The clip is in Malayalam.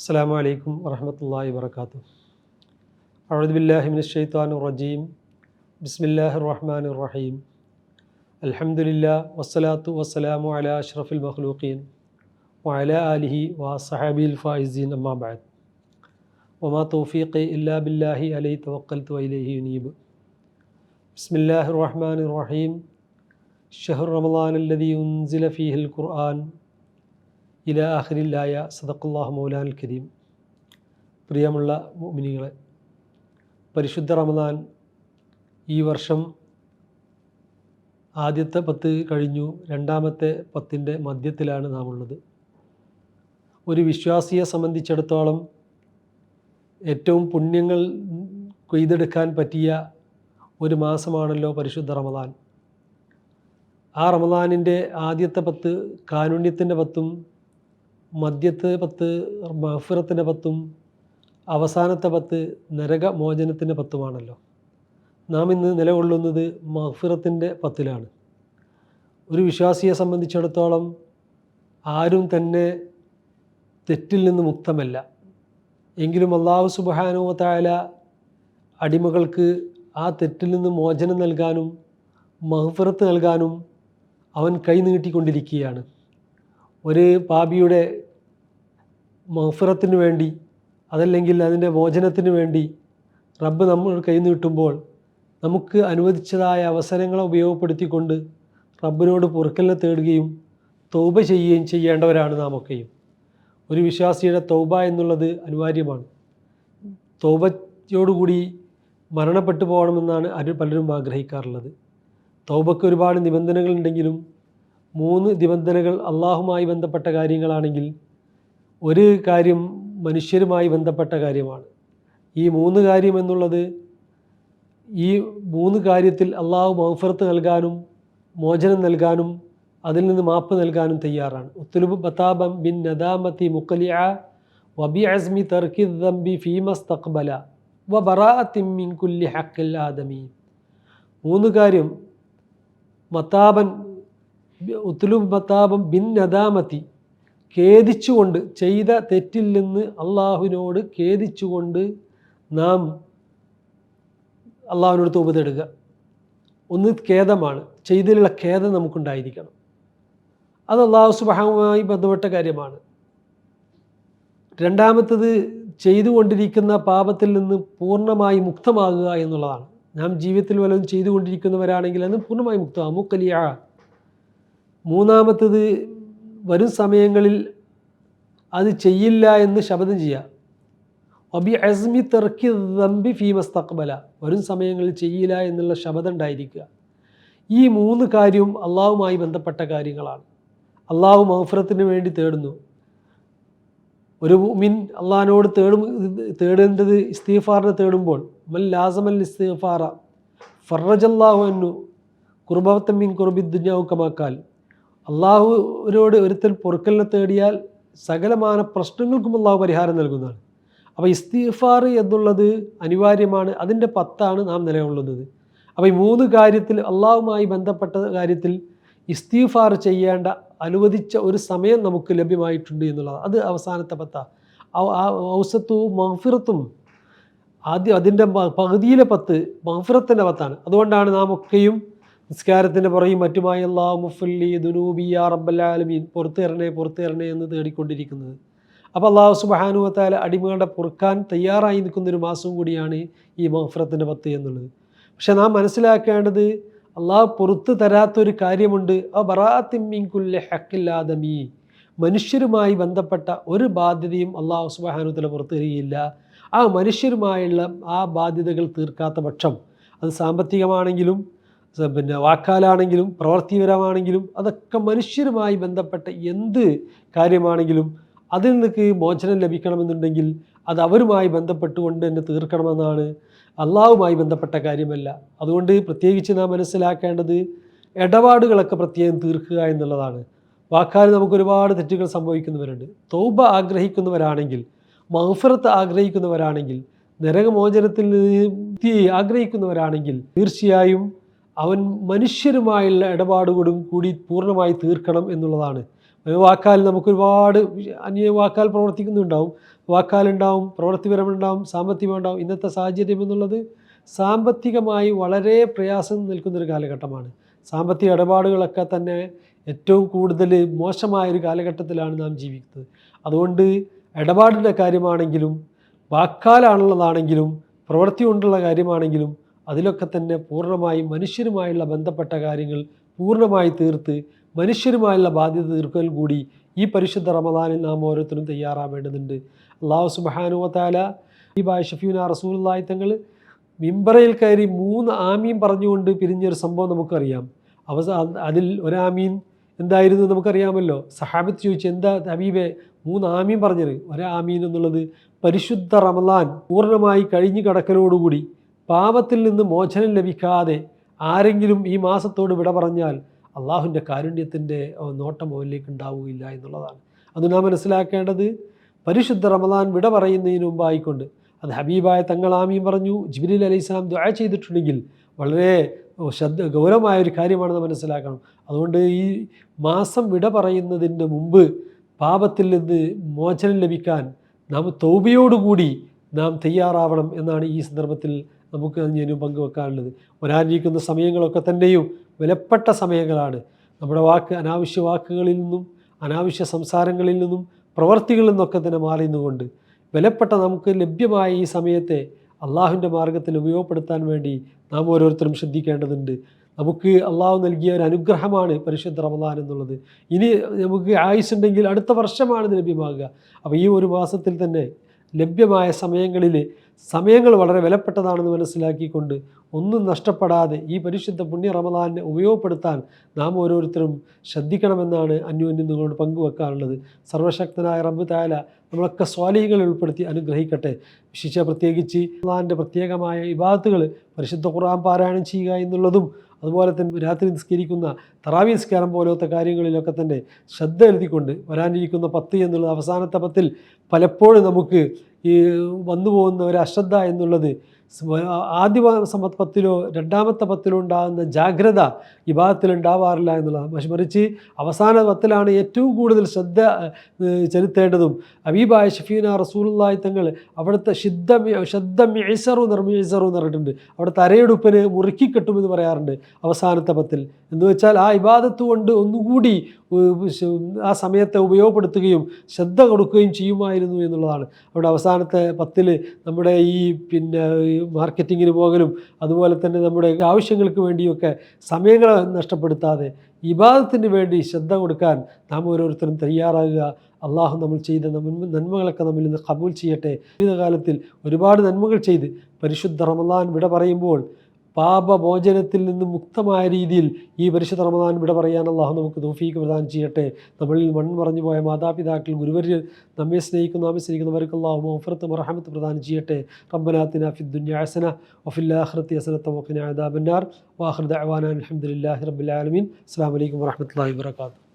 അസ്സാം വലൈക്കും വറഹമത്തല്ലാ വർക്കാത്തു അഴുദുബില്ലാഹിമിൻഷെയ്ത്താൻ റജീം ബിസ്മില്ലാഹി റഹ്മാൻ റഹീം അൽഹംദുലില്ലാ വസ്സലാത്തു വസ്സലാമു അല അഷ്റഫുൽ മഖ്ലൂഖീൻ വഅല ആലിഹി വസഹാബിൽ ഫായിസീൻ അമ്മാബാദ് വമാ തൗഫീഖി ഇല്ലാ ബില്ലാഹി അലൈ തവക്കൽത്തു വൈലൈഹി യുനീബ് ബിസ്മില്ലാഹി റഹ്മാൻ റഹീം ഷഹർ റമദാൻ അല്ലദീ ഉൻസില ഫീഹിൽ ഖുർആൻ ഇല ആഖിരില്ലായ സദക്കുല്ലാഹ് മൗലാൻ കരീം പ്രിയമുള്ള മുഅ്മിനീങ്ങളെ പരിശുദ്ധ റമദാൻ ഈ വർഷം ആദ്യത്തെ പത്ത് കഴിഞ്ഞു രണ്ടാമത്തെ പത്തിന്റെ മധ്യത്തിലാണ് നാം ഉള്ളത്. ഒരു വിശ്വാസിയെ സംബന്ധിച്ചിടത്തോളം ഏറ്റവും പുണ്യങ്ങൾ കൊയ്തെടുക്കാൻ പറ്റിയ ഒരു മാസമാണല്ലോ പരിശുദ്ധ റമദാൻ. ആ റമദാനിന്റെ ആദ്യത്തെ പത്ത് കാരുണ്യത്തിന്റെ പത്തും മദ്യത്തെ പത്ത് മഹഫുറത്തിന്റെ പത്തും അവസാനത്തെ പത്ത് നരകമോചനത്തിന്റെ പത്തുമാണല്ലോ. നാം ഇന്ന് നിലകൊള്ളുന്നത് മഹഫിറത്തിന്റെ പത്തിലാണ്. ഒരു വിശ്വാസിയെ സംബന്ധിച്ചിടത്തോളം ആരും തന്നെ തെറ്റിൽ നിന്ന് മുക്തമല്ല. എങ്കിലും അള്ളാഹു സുബാനുവത്തായ അടിമകൾക്ക് ആ തെറ്റിൽ നിന്ന് മോചനം നൽകാനും മഹഫിറത്ത് നൽകാനും അവൻ കൈ നീട്ടിക്കൊണ്ടിരിക്കുകയാണ്. ഒരു പാപിയുടെ മഹഫിറത്തിന് വേണ്ടി അതല്ലെങ്കിൽ അതിന്റെ മോചനത്തിന് വേണ്ടി റബ്ബ് നമ്മൾ കൈ നീട്ടുമ്പോൾ നമുക്ക് അനുവദിച്ചതായ അവസരങ്ങളെ ഉപയോഗപ്പെടുത്തിക്കൊണ്ട് റബ്ബിനോട് പൊറുക്കലിനെ തേടുകയും തൗബ ചെയ്യുകയും ചെയ്യേണ്ടവരാണ് നാം ഒക്കെയും ഒരു വിശ്വാസിയുടെ തൗബ എന്നുള്ളത് അനിവാര്യമാണ്. തൗബയോടുകൂടി മരണപ്പെട്ടു പോകണമെന്നാണ് അരു പലരും ആഗ്രഹിക്കാറുള്ളത്. തൗബയ്ക്ക് ഒരുപാട് നിബന്ധനകളുണ്ടെങ്കിലും മൂന്ന് നിബന്ധനകൾ അള്ളാഹുമായി ബന്ധപ്പെട്ട കാര്യങ്ങളാണെങ്കിൽ ഒരു കാര്യം മനുഷ്യരുമായി ബന്ധപ്പെട്ട കാര്യമാണ്. ഈ മൂന്ന് കാര്യം എന്നുള്ളത് ഈ മൂന്ന് കാര്യത്തിൽ അള്ളാഹു മൗഫറത്ത് നൽകാനും മോചനം നൽകാനും അതിൽ നിന്ന് മാപ്പ് നൽകാനും തയ്യാറാണ്. ഉത്തുലുബ് ബത്താബം ബിൻ നദാമത്തി മുക്കലിയ വബി അസ്മി തർക്കി ദംബി ഫീമസ് തക്ബല വ ബറാഅത്തിൻ കുല്ലി ഹക്കിൽ ആദമി മൂന്ന് കാര്യം മത്താബൻ ഉത്തുലുബ് മത്താബം ബിൻ നദാമത്തി. ഖേദിച്ചുകൊണ്ട് ചെയ്ത തെറ്റിൽ നിന്ന് അള്ളാഹുവിനോട് ഖേദിച്ചുകൊണ്ട് നാം അള്ളാഹുവിനോട് തോപ് ഒന്ന് ഖേദമാണ്. ചെയ്തതിലുള്ള ഖേദം നമുക്കുണ്ടായിരിക്കണം. അത് അള്ളാഹു സുബഹവുമായി ബന്ധപ്പെട്ട കാര്യമാണ്. രണ്ടാമത്തത് ചെയ്തുകൊണ്ടിരിക്കുന്ന പാപത്തിൽ നിന്ന് പൂർണമായി മുക്തമാകുക എന്നുള്ളതാണ്. നാം ജീവിതത്തിൽ വല്ലതും ചെയ്തുകൊണ്ടിരിക്കുന്നവരാണെങ്കിൽ അത് പൂർണമായി മുക്തമാകും. മുക്കലിയ മൂന്നാമത്തത് വരും സമയങ്ങളിൽ അത് ചെയ്യില്ല എന്ന് ശപഥം ചെയ്യുക. ഒബി അസ്മി തെർക്കി ദമ്പി ഫീമസ്തക്ബല വരും സമയങ്ങളിൽ ചെയ്യില്ല എന്നുള്ള ശബദം ഉണ്ടായിരിക്കുക. ഈ മൂന്ന് കാര്യവും അള്ളാഹുമായി ബന്ധപ്പെട്ട കാര്യങ്ങളാണ്. അള്ളാഹു മഹഫറത്തിന് വേണ്ടി തേടുന്നു. ഒരു മിൻ അള്ളാഹിനോട് തേടും തേടേണ്ടത് ഇസ്തീഫാറിനെ തേടുമ്പോൾ മൽ ലാസമൽ ഇസ്തീഫാറ ഫറജല്ലാഹു എന്നു കുർബത്തമ്മിൻ കുർബി ദുഞ്ഞാവുക്കമാക്കാൽ അള്ളാഹുവിനോട് ഒരുത്തൽ പൊറുക്കലിനെ തേടിയാൽ സകലമാന പ്രശ്നങ്ങൾക്കും അള്ളാഹു പരിഹാരം നൽകുന്നതാണ്. അപ്പോൾ ഇസ്തീഫാർ എന്നുള്ളത് അനിവാര്യമാണ്. അതിന്റെ പത്താണ് നാം നിലകൊള്ളുന്നത്. അപ്പോൾ ഈ മൂന്ന് കാര്യത്തിൽ അള്ളാഹുമായി ബന്ധപ്പെട്ട കാര്യത്തിൽ ഇസ്തീഫാർ ചെയ്യേണ്ട അനുവദിച്ച ഒരു സമയം നമുക്ക് ലഭ്യമായിട്ടുണ്ട് എന്നുള്ളത് അത് അവസാനത്തെ പത്ത. ഔസത്തും മഹഫിറത്തും ആദ്യം അതിന്റെ പകുതിയിലെ പത്ത് മഹഫിറത്തിന്റെ പത്താണ്. അതുകൊണ്ടാണ് നാം ഒക്കെയും നിസ്കാരത്തിന്റെ പുറകെ മറ്റുമായി അള്ളാഹു മുഫല്ലി ദുനൂബിയ റബ്ബല്ലാലമീൻ പുറത്തേറണേ പുറത്തേറണേ എന്ന് തേടിക്കൊണ്ടിരിക്കുന്നത്. അപ്പോൾ അള്ളാഹു സുബാനുവത്താല അടിമകളുടെ പൊറുക്കാൻ തയ്യാറായി നിൽക്കുന്നൊരു മാസം കൂടിയാണ് ഈ മഹഫറത്തിന്റെ പത്ത് എന്നുള്ളത്. പക്ഷേ നാം മനസ്സിലാക്കേണ്ടത് അള്ളാഹ് പുറത്ത് തരാത്തൊരു കാര്യമുണ്ട്. ആ ബറാത്തിമ്മിൻകുല്ലെ ഹക്കില്ലാദമീ മനുഷ്യരുമായി ബന്ധപ്പെട്ട ഒരു ബാധ്യതയും അള്ളാഹു സുബാനുത്തല പുറത്തു തരികയില്ല ആ മനുഷ്യരുമായുള്ള ആ ബാധ്യതകൾ തീർക്കാത്ത പക്ഷം അത് സാമ്പത്തികമാണെങ്കിലും പിന്നെ വാക്കാലാണെങ്കിലും പ്രവൃത്തിപരമാണെങ്കിലും അതൊക്കെ മനുഷ്യരുമായി ബന്ധപ്പെട്ട എന്ത് കാര്യമാണെങ്കിലും അതിൽ നിന്നൊക്കെ മോചനം ലഭിക്കണമെന്നുണ്ടെങ്കിൽ അത് അവരുമായി ബന്ധപ്പെട്ടുകൊണ്ട് തന്നെ തീർക്കണമെന്നാണ് അള്ളാഹുമായി ബന്ധപ്പെട്ട കാര്യമല്ല. അതുകൊണ്ട് പ്രത്യേകിച്ച് നാം മനസ്സിലാക്കേണ്ടത് ഇടപാടുകളൊക്കെ പ്രത്യേകം തീർക്കുക എന്നുള്ളതാണ്. വാക്കാൽ നമുക്ക് ഒരുപാട് തെറ്റുകൾ സംഭവിക്കുന്നവരുണ്ട്. തൗബ ആഗ്രഹിക്കുന്നവരാണെങ്കിൽ മഹഫറത്ത് ആഗ്രഹിക്കുന്നവരാണെങ്കിൽ നരകമോചനത്തിൽ ആഗ്രഹിക്കുന്നവരാണെങ്കിൽ തീർച്ചയായും അവൻ മനുഷ്യരുമായുള്ള ഇടപാടുകളും കൂടി പൂർണമായി തീർക്കണം എന്നുള്ളതാണ്. വാക്കാൽ നമുക്കൊരുപാട് അന്യ വാക്കാൽ പ്രവർത്തിക്കുന്നുണ്ടാവും. വാക്കാലുണ്ടാവും പ്രവൃത്തിപരമുണ്ടാവും സാമ്പത്തികമുണ്ടാവും ഇന്നത്തെ സാഹചര്യം എന്നുള്ളത് സാമ്പത്തികമായി വളരെ പ്രയാസം നിൽക്കുന്നൊരു കാലഘട്ടമാണ്. സാമ്പത്തിക ഇടപാടുകളൊക്കെ തന്നെ ഏറ്റവും കൂടുതൽ മോശമായൊരു കാലഘട്ടത്തിലാണ് നാം ജീവിക്കുന്നത്. അതുകൊണ്ട് ഇടപാടിന്റെ കാര്യമാണെങ്കിലും വാക്കാലാണുള്ളതാണെങ്കിലും പ്രവൃത്തി കൊണ്ടുള്ള കാര്യമാണെങ്കിലും അതിലൊക്കെ തന്നെ പൂർണമായും മനുഷ്യരുമായുള്ള ബന്ധപ്പെട്ട കാര്യങ്ങൾ പൂർണമായി തീർത്ത് മനുഷ്യരുമായുള്ള ബാധ്യത തീർക്കൽ കൂടി ഈ പരിശുദ്ധ റമദാനിൽ നാം ഓരോരുത്തരും തയ്യാറാവേണ്ടതുണ്ട്. അള്ളാഹു സുബാനുവത്താല ഈ ബായ് ഷഫീന റസൂലായി തങ്ങൾ മിമ്പറയിൽ കയറി മൂന്ന് ആമീൻ പറഞ്ഞുകൊണ്ട് പിരിഞ്ഞൊരു സംഭവം നമുക്കറിയാം. അവസ അതിൽ ഒരാമീൻ എന്തായിരുന്നു നമുക്കറിയാമല്ലോ? സഹാബത്ത് ചോദിച്ചു എന്താ ഹബീബെ മൂന്ന് ആമീൻ പറഞ്ഞത്? ഒരാമീൻ എന്നുള്ളത് പരിശുദ്ധ റമദാൻ പൂർണമായി കഴിഞ്ഞു കിടക്കലോടുകൂടി പാപത്തിൽ നിന്ന് മോചനം ലഭിക്കാതെ ആരെങ്കിലും ഈ മാസത്തോട് വിട പറഞ്ഞാൽ അള്ളാഹുവിന്റെ കാരുണ്യത്തിന്റെ നോട്ടം അവനിലേക്ക് ഉണ്ടാവുകയില്ല എന്നുള്ളതാണ്. അത് നാം മനസ്സിലാക്കേണ്ടത് പരിശുദ്ധ റമദാൻ വിട പറയുന്നതിന് മുമ്പായിക്കൊണ്ട് അത് ഹബീബായ തങ്ങൾ ആമീൻ പറഞ്ഞു. ജിബിലി അലൈഹി ഇസ്ലാം ദ്വാ ചെയ്തിട്ടുണ്ടെങ്കിൽ വളരെ ശ്രദ്ധ ഗൗരവമായ ഒരു കാര്യമാണെന്ന് മനസ്സിലാക്കണം. അതുകൊണ്ട് ഈ മാസം വിട പറയുന്നതിന്റെ മുമ്പ് പാപത്തിൽ നിന്ന് മോചനം ലഭിക്കാൻ നാം തൗബയോടുകൂടി നാം തയ്യാറാവണം എന്നാണ് ഈ സന്ദർഭത്തിൽ നമുക്ക് അതിന് പങ്കുവെക്കാനുള്ളത് വരാനിരിക്കുന്ന സമയങ്ങളൊക്കെ തന്നെയും വിലപ്പെട്ട സമയങ്ങളാണ്. നമ്മുടെ വാക്ക് അനാവശ്യ വാക്കുകളിൽ നിന്നും അനാവശ്യ സംസാരങ്ങളിൽ നിന്നും പ്രവർത്തികളിൽ നിന്നൊക്കെ തന്നെ മാറി നിന്നുകൊണ്ട് വിലപ്പെട്ട നമുക്ക് ലഭ്യമായ ഈ സമയത്തെ അള്ളാഹുവിന്റെ മാർഗത്തിൽ ഉപയോഗപ്പെടുത്താൻ വേണ്ടി നാം ഓരോരുത്തരും ശ്രദ്ധിക്കേണ്ടതുണ്ട്. നമുക്ക് അള്ളാഹു നൽകിയ ഒരു അനുഗ്രഹമാണ് പരിശുദ്ധ റമദാൻ എന്നുള്ളത്. ഇനി നമുക്ക് ആയുസ് ഉണ്ടെങ്കിൽ അടുത്ത വർഷമാണ് ഇത് ലഭ്യമാകുക. അപ്പോൾ ഈ ഒരു മാസത്തിൽ തന്നെ ലഭ്യമായ സമയങ്ങളിൽ സമയങ്ങൾ വളരെ വിലപ്പെട്ടതാണെന്ന് മനസ്സിലാക്കിക്കൊണ്ട് ഒന്നും നഷ്ടപ്പെടാതെ ഈ പരിശുദ്ധ പുണ്യ റമദാനെ ഉപയോഗപ്പെടുത്താൻ നാം ഓരോരുത്തരും ശ്രദ്ധിക്കണമെന്നാണ് അന്യോന്യം നിങ്ങളോട് പങ്കുവെക്കാറുള്ളത്. സർവശക്തനായ റബ്ബ് താല നമ്മളൊക്കെ സ്വാലിഹികളിൽ ഉൾപ്പെടുത്തി അനുഗ്രഹിക്കട്ടെ. വിശിച്ച പ്രത്യേകിച്ച് റമദാന്റെ പ്രത്യേകമായ ഇബാദത്തുകൾ പരിശുദ്ധ ഖുർആൻ പാരായണം ചെയ്യുക എന്നുള്ളതും അതുപോലെ തന്നെ രാത്രി നിസ്കരിക്കുന്ന തറാവി നിസ്കാരം പോലത്തെ കാര്യങ്ങളിലൊക്കെ തന്നെ ശ്രദ്ധ എഴുതിക്കൊണ്ട് വരാനിരിക്കുന്ന പത്ത് എന്നുള്ളത് അവസാനത്തെ പത്തിൽ പലപ്പോഴും നമുക്ക് ഈ വന്നു പോകുന്ന ഒരു അശ്രദ്ധ എന്നുള്ളത് ആദ്യ പത്തിലോ രണ്ടാമത്തെ പത്തിലോ ഉണ്ടാകുന്ന ജാഗ്രത വിഭാഗത്തിൽ ഉണ്ടാവാറില്ല എന്നുള്ളതാണ്. പക്ഷെ മറിച്ച് അവസാന പത്തിലാണ് ഏറ്റവും കൂടുതൽ ശ്രദ്ധ ചെലുത്തേണ്ടതും. അബീബായ ഷഫീന റസൂലായി തങ്ങൾ അവിടുത്തെ ശുദ്ധ ശുദ്ധ മിഴസറു നിർമ്മിഴസറു എന്ന് പറഞ്ഞിട്ടുണ്ട്. അവിടുത്തെ അരയെടുപ്പിന് മുറുക്കി കെട്ടുമെന്ന് പറയാറുണ്ട് അവസാനത്തെ പത്തിൽ. എന്ന് വെച്ചാൽ ആ ഇബാദത്ത് കൊണ്ട് ഒന്നുകൂടി ആ സമയത്തെ ഉപയോഗപ്പെടുത്തുകയും ശ്രദ്ധ കൊടുക്കുകയും ചെയ്യുമായിരുന്നു എന്നുള്ളതാണ്. അവിടെ അവസാനത്തെ പത്തിൽ നമ്മുടെ ഈ പിന്നെ മാർക്കറ്റിങ്ങിന് പോകലും അതുപോലെ തന്നെ നമ്മുടെ ആവശ്യങ്ങൾക്ക് വേണ്ടിയൊക്കെ സമയങ്ങളെ നഷ്ടപ്പെടുത്താതെ ഇബാദത്തിന് വേണ്ടി ശ്രദ്ധ കൊടുക്കാൻ നാം ഓരോരുത്തരും തയ്യാറാകുക. അള്ളാഹു നമ്മൾ ചെയ്ത നന്മകളൊക്കെ നമ്മിൽ നിന്ന് കബൂൽ ചെയ്യട്ടെ. ജീവിതകാലത്തിൽ ഒരുപാട് നന്മകൾ ചെയ്ത് പരിശുദ്ധ റമദാൻ വിട പറയുമ്പോൾ പാപമോചനത്തിൽ നിന്ന് മുക്തമായ രീതിയിൽ ഈ പരിശുദ്ധ റമദാൻ വിട പറയാൻ അള്ളാഹു നമുക്ക് തോഫീക്ക് പ്രദാനം ചെയ്യട്ടെ. നമ്മളിൽ മൺമറഞ്ഞു പോയ മാതാപിതാക്കൾ ഗുരുവര് നമ്മെ സ്നേഹിക്കുന്ന നാമെ സ്നേഹിക്കുന്നവർക്ക് അള്ളാഹു മോഫറത്ത് മറഹമത്ത് പ്രദാനം ചെയ്യട്ടെ. റബ്ബനാത്തിന ഫിദ്ദുന്യാസന വഫില്ലാഹ്റത്തി അസനത്ത വഖിന അദാബന്നാർ വാഹൃദ് അവാനാൻ അലഹമുല്ലാഹി റബ്ബുലാലമീൻ അസ്സാം വലൈക്കും വരഹമുല്ലാ വാത്തു